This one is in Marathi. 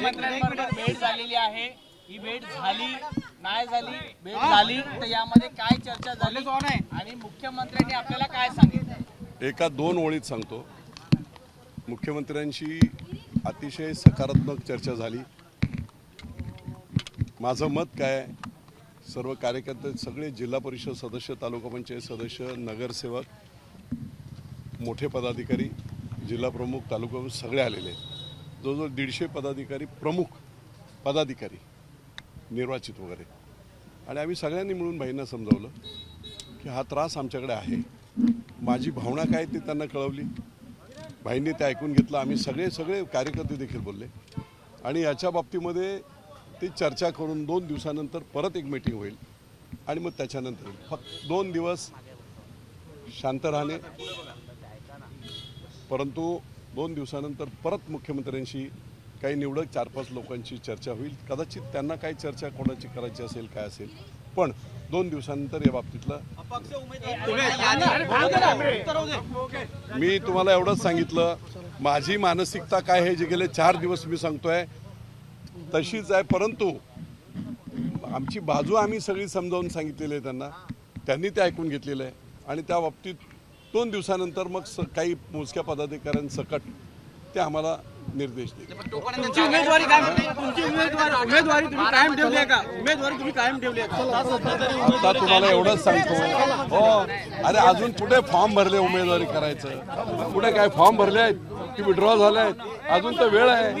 मुख्यमंत्र्यांबरोबर भेट झालेली आहे. ही भेट झाली नाही झाली भेट झाली. तर यामध्ये काय चर्चा झाली आणि मुख्यमंत्र्यांनी आपल्याला काय सांगितलं? एका दोन ओळीत सांगतो. मुख्यमंत्र्यांशी अतिशय सकारात्मक चर्चा झाली. माझं मत काय आहे? सर्व कार्यकर्ते सगळे जिल्हा परिषद सदस्य तालुका पंचायत सदस्य नगरसेवक मोठे पदाधिकारी जिल्हा प्रमुख तालुका सगळे आलेले आहेत. जवळजवळ दीडशे पदाधिकारी प्रमुख पदाधिकारी निर्वाचित वगैरे. आणि आम्ही सगळ्यांनी मिळून भाईंना समजावलं की हा त्रास आमच्याकडे आहे. माझी भावना काय ते त्यांना कळवली. भाईंनी ते ऐकून घेतलं. आम्ही सगळे सगळे कार्यकर्ते देखील बोलले. आणि याच्या बाबतीमध्ये ते चर्चा करून दोन दिवसानंतर परत एक मीटिंग होईल. आणि मग त्याच्यानंतर फक्त दोन दिवस शांत राहणे. परंतु दोन दिवसानंतर परत मुख्यमंत्र्यांशी काही निवडक चार पाच लोकांची चर्चा होईल. कदाचित त्यांना काही चर्चा कोणाची करायची असेल काय असेल. पण दोन दिवसानंतर या बाबतीतलं मी तुम्हाला एवढंच सांगितलं. माझी मानसिकता काय आहे जे गेले चार दिवस मी सांगतोय. तशीच आहे परंतु आमची बाजू आम्ही सगळी समजावून सांगितलेली आहे त्यांना. त्यांनी ते ऐकून घेतलेलं आहे. आणि त्या बाबतीत दोन दिवसानंतर मग स काही मोजक्या पदाधिकाऱ्यांसकट ते आम्हाला निर्देश देतील तुमची उमेदवारी काय तुमची उमेदवारी उमेदवारी तुम्ही कायम ठेवली आहे का? उमेदवारी तुम्ही कायम ठेवली आहे का? आता तुम्हाला एवढंच सांगतो. हो. अरे अजून कुठे फॉर्म भरले उमेदवारी करायचं? कुठे काय फॉर्म भरले आहेत? की विड्रॉ झाले आहेत? अजून तर वेळ आहे.